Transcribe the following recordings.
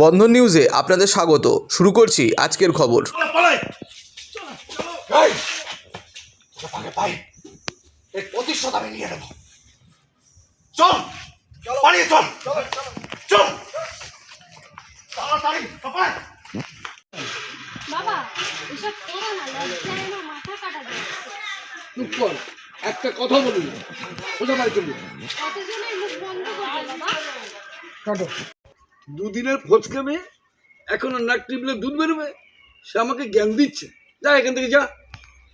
বন্ধন নিউজে আপনাদের স্বাগত। শুরু করছি আজকের খবর। বাবা এসব করো না লজ্জায় মাথা কাটা চুপ কর একটা কথা বলি। না। সোজা বাড়ি চলবি কতজনের মুখ বন্ধ করবে বাবা? কাটো। দুদিনের ফচকে মেয়ে এখনও নাক টিপলে দুধ বেরোবে? সে আমাকে জ্ঞান দিচ্ছে। যা এখান থেকে যা।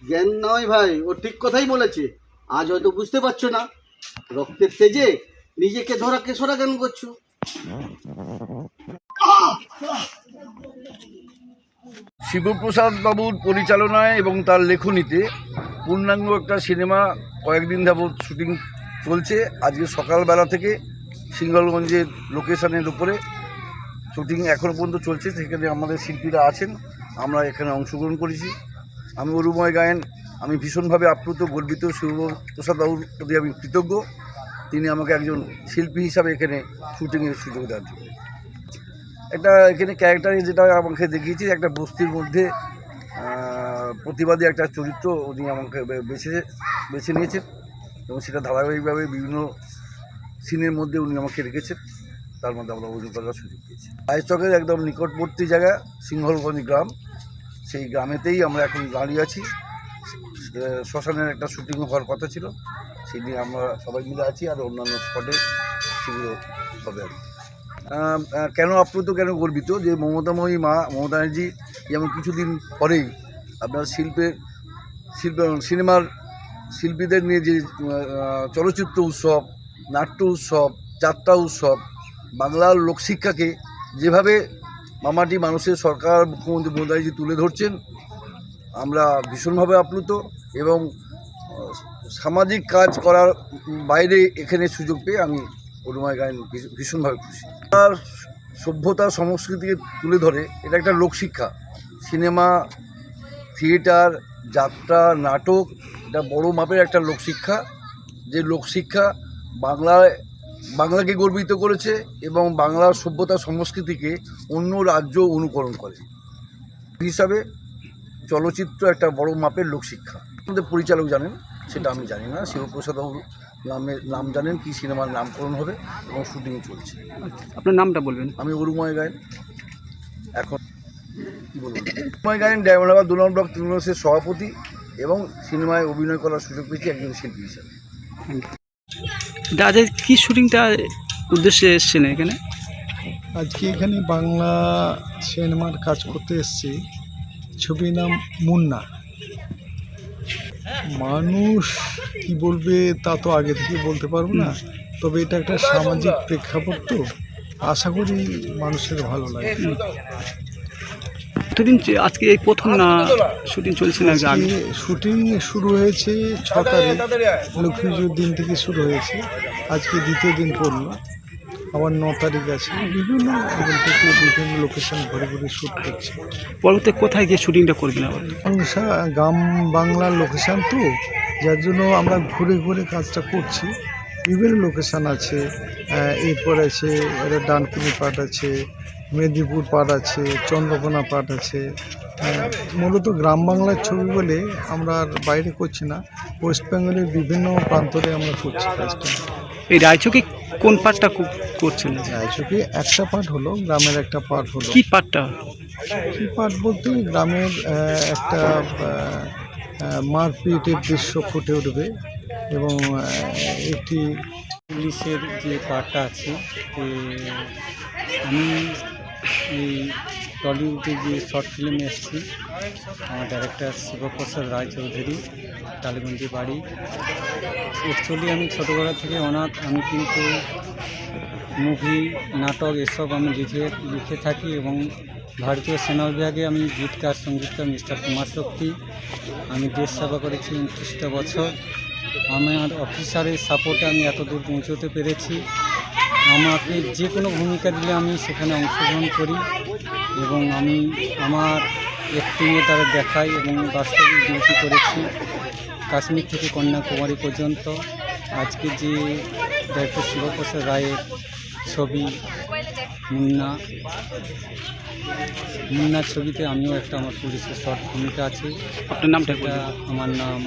জ্ঞান নয় ভাই ও ঠিক কথাই বলেছে। আজ হয়তো বুঝতে পারছ না। রক্তের তেজে নিজেকে ধরা কেশরা জ্ঞান করছ। শিবপ্রসাদ বাবুর পরিচালনায় এবং তার লেখনীতে পূর্ণাঙ্গ একটা সিনেমা কয়েকদিন যাবৎ শুটিং চলছে। আজকে সকালবেলা থেকে সিঙ্গলগঞ্জের লোকেশনের উপরে শুটিং এখনও পর্যন্ত চলছে, সেখানে আমাদের শিল্পীরা আছেন, আমরা এখানে অংশগ্রহণ করেছি। আমি অরুময় গায়েন, আমি ভীষণভাবে আপ্লুত, গর্বিত, শিবপ্রসাদ বাবুর প্রতি আমি কৃতজ্ঞ। তিনি আমাকে একজন শিল্পী হিসাবে এখানে শুটিংয়ের সুযোগ দেওয়ার জন্য। একটা এখানে ক্যারেক্টারে যেটা আমাকে দেখিয়েছি, একটা বস্তির মধ্যে প্রতিবাদী একটা চরিত্র উনি আমাকে বেছে বেছে নিয়েছেন এবং সেটা ধারাবাহিকভাবে বিভিন্ন সিনের মধ্যে উনি আমাকে রেখেছেন। তার মধ্যে আমরা অভিনয় করার সুযোগ পেয়েছি। রায়চকের একদম নিকটবর্তী জায়গা, সিংহলগঞ্জ গ্রাম। সেই গ্রামেতেই আমরা এখন দাঁড়িয়ে আছি। শ্মশানের একটা শুটিং হওয়ার কথা ছিল। সেই নিয়ে আমরা সবাই মিলে আছি আর অন্যান্য স্পটে সেগুলো হবে আর কেন আপ্লুত, কেন গর্বিত? যে মমতাময়ী মা, মমতা ব্যানার্জি যেমন কিছুদিন পরেই আপনার শিল্পের শিল্প, সিনেমার শিল্পীদের নিয়ে যে চলচ্চিত্র উৎসব, নাট্য উৎসব, যাত্রা উৎসব বাংলার লোকশিক্ষাকে যেভাবে মামাটি মানুষের সরকার মুখ্যমন্ত্রী মমতা ব্যানার্জি তুলে ধরছেন, আমরা ভীষণভাবে আপ্লুত এবং সামাজিক কাজ করার বাইরে এখানে সুযোগ পেয়ে আমি অরুমায় গায়ন ভীষণ- ভীষণভাবে খুশি। আর সভ্যতা সংস্কৃতিকে তুলে ধরে এটা একটা লোকশিক্ষা। সিনেমা, থিয়েটার, যাত্রা, নাটক, এটা বড় মাপের একটা লোকশিক্ষা। যে লোকশিক্ষা বাংলায় বাংলাকে গর্বিত করেছে এবং বাংলার সভ্যতা সংস্কৃতিকে অন্য রাজ্য অনুকরণ করে। হিসাবে চলচ্চিত্র একটা বড় মাপের লোকশিক্ষা। আমাদের পরিচালক জানেন সেটা আমি জানি না। শিবপ্রসাদ নামে নাম জানেন কি সিনেমার নামকরণ হবে এবং শুটিং চলছে। আপনার নামটা বলবেন। আমি অরুময় গায়েন। এখন কি বলব অরুময় গায়েন ডায়মন্ডাবাদ দু নম্বর ব্লক তৃণমূলের সভাপতি এবং সিনেমায় অভিনয় করার সুযোগ পেয়েছি একজন শিল্পী হিসাবে। এটা আজ কি শুটিংটা উদ্দেশ্যে এসছেন এখানে? আজকে এখানে বাংলা সিনেমার কাজ করতে এসেছি। ছবির নাম মুন্না। মানুষ কি বলবে তা তো আগে থেকে বলতে পারব না, তবে এটা একটা সামাজিক প্রেক্ষাপট তো। আশা করি মানুষের ভালো লাগে এতদিন আজকে এই প্রথম না শুটিং চলছে না আগে? শুটিং শুরু হয়েছে ছ তারিখ লক্ষ্মী পুজোর দিন থেকে শুরু হয়েছে। আজকে দ্বিতীয় দিন পড়ল। আবার ন তারিখ আছে। বিভিন্ন থেকে বিভিন্ন লোকেশন ঘুরে ঘুরে শ্যুট করছে। পরবর্তী কোথায় গিয়ে শুটিংটা করবেন আবার? গ্রাম বাংলার লোকেশান তো যার জন্য আমরা ঘুরে ঘুরে কাজটা করছি। বিভিন্ন লোকেশান আছে এরপর আছে এটা ডানকুনি পাট আছে মেদিনীপুর পাট আছে চন্দ্রকোনা পাট আছে। মূলত গ্রাম বাংলার ছবি বলে আমরা আর বাইরে করছি না। ওয়েস্ট বেঙ্গলের বিভিন্ন প্রান্তরে আমরা করছি কাজটা। এই রায়চকে কোন পার্টটা করছেন? রায়চকে একটা পার্ট হলো গ্রামের একটা পার্ট হলো। কি পার্টটা কি পাঠ বলতে গ্রামের একটা মারপিটের দৃশ্য ফুটে উঠবে এবং একটি ইংলিশের যে পার্টটা আছে আমি এই টলিউডে যে শর্ট ফিল্ম এসেছি, আমার ডাইরেক্টর শিবপ্রসাদ রায়চৌধুরী টালিগঞ্জে বাড়ি। অ্যাকচুয়ালি আমি ছোটোবেলা থেকে অনাথ, আমি কিন্তু মুভি, নাটক এসব আমি লিখে লিখে থাকি এবং ভারতীয় সেনা বিভাগে আমি গীতকার সঙ্গীতকার মিস্টার কুমার শক্তি, আমি দেশ সেবা করেছি উনত্রিশটা বছর। আমার অফিসারের সাপোর্টে আমি এত দূর পৌঁছতে পেরেছি। আমাকে যে কোনো ভূমিকা দিলে আমি সেখানে অংশগ্রহণ করি এবং আমি আমার একটিংয়ে তারা দেখাই এবং বাস্তবিক ডিউটি করেছি। কাশ্মীর থেকে কন্যাকুমারী পর্যন্ত। আজকে যে ডাক্তার শিবপ্রসাদ রায়ের ছবি মুন্না। মুন্নার ছবিতে আমিও একটা আমার পুলিশের শর্ট ভূমিকা আছে। আপনার নামটা আমার নাম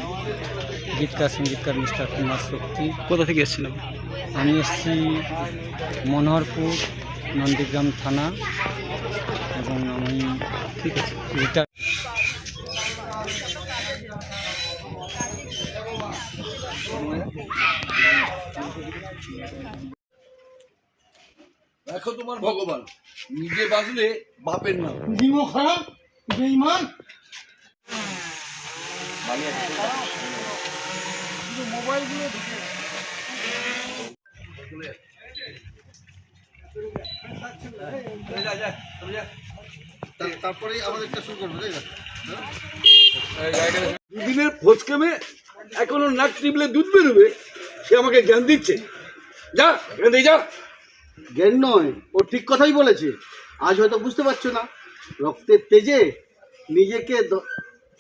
গীতকার সঙ্গীতকার মিস্টার কুমার শক্তি। কোথা থেকে এসেছিলেন আমি এসেছি মনোহরপুর নন্দীগ্রাম থানা। এবং আমি ঠিক আছে। রিটার দেখো তোমার ভগবান নিজে বাঁচলে বাপের নাম। তা- তারপরেই আমাদেরটা শুরু করব তাই না? দুদিনের ভোজ কেমে এখনও নাক টিপলে দুধ বেরোবে সে আমাকে জ্ঞান দিচ্ছে। যা এখান থেকে যা। জ্ঞান নয়, ও ঠিক কথাই বলেছে। আজ হয়তো বুঝতে পারছ না, রক্তের তেজে নিজেকে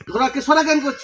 ধরাকে সরা জ্ঞান করছ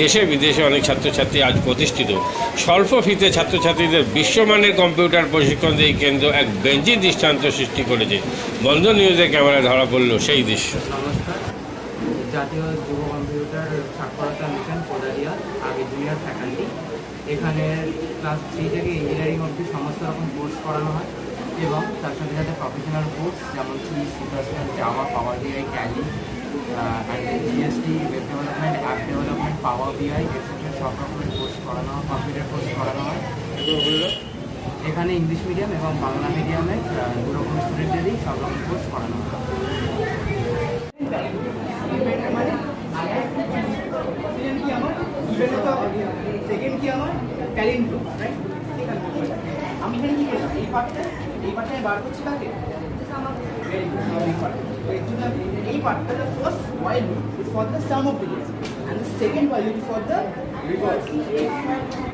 দেশে বিদেশে অনেক ছাত্রছাত্রী আজ প্রতিষ্ঠিত। স্বল্প ফিতে ছাত্রছাত্রীদের বিশ্বমানের কম্পিউটার প্রশিক্ষণ দিয়ে কেন্দ্র এক বেঞ্চি দৃষ্টান্ত সৃষ্টি করেছে। বন্ধ নিউজে ক্যামেরায় ধরা পড়ল সেই দৃশ্য। এখানে ক্লাস থ্রি থেকে ইঞ্জিনিয়ারিং অবধি সমস্ত রকম কোর্স করানো হয় এবং তার সাথে সাথে প্রফেশনাল কোর্স যেমন C C plus Java power Tally and GST web development app development power BI etcetera সব রকমের কোর্স করানো হয় কম্পিউটার কোর্স করানো হয়। এখানে ইংলিশ মিডিয়াম এবং বাংলা মিডিয়ামে দু রকম স্টুডেন্টেরই সব রকম কোর্স করানো হয়। সেকেন্ড আমি এই পার্টটা এই পার্টটা বার করছি কাকে? very good part, the first value is for the sum of the and the second value is for the reverse.